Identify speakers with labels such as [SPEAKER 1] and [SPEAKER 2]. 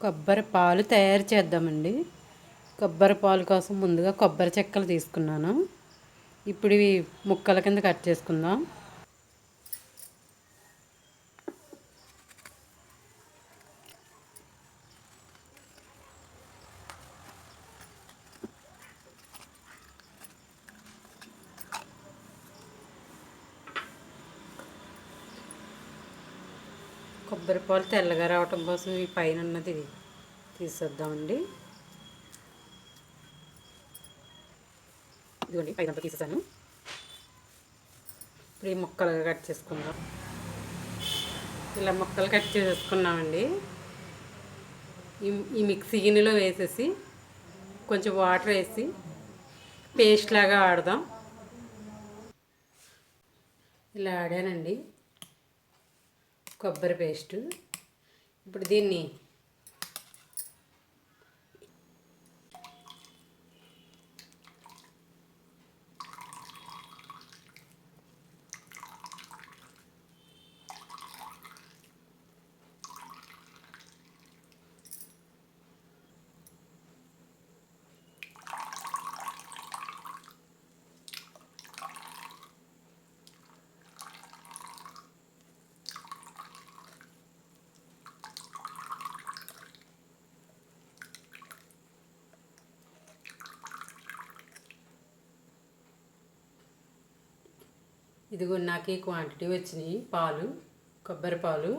[SPEAKER 1] కొబ్బరి పాలు తయారు చేద్దామండి. కొబ్బరి పాలు కోసం ముందుగా కొబ్బరి చెక్కలు తీసుకున్నాను. ఇప్పుడు ఇవి ముక్కల కింద కట్ చేసుకుందాం. కొబ్బరి పాలు తెల్లగా రావటం కోసం ఈ పైన ఉన్నది తీసేద్దామండి. ఇదిగోండి పైన తీసేసాను. ఇప్పుడు ఈ ముక్కలుగా కట్ చేసుకుందాం. ఇలా ముక్కలు కట్ చేసేసుకున్నామండి ఈ ఈ మిక్సీ గిన్నెలో వేసేసి కొంచెం వాటర్ వేసి పేస్ట్ లాగా ఆడదాం. ఇలా ఆడానండి. కొబ్బరి పేస్టు. ఇప్పుడు దీన్ని ఇదిగో నాకు ఈ క్వాంటిటీ వచ్చినాయి పాలు కొబ్బరి పాలు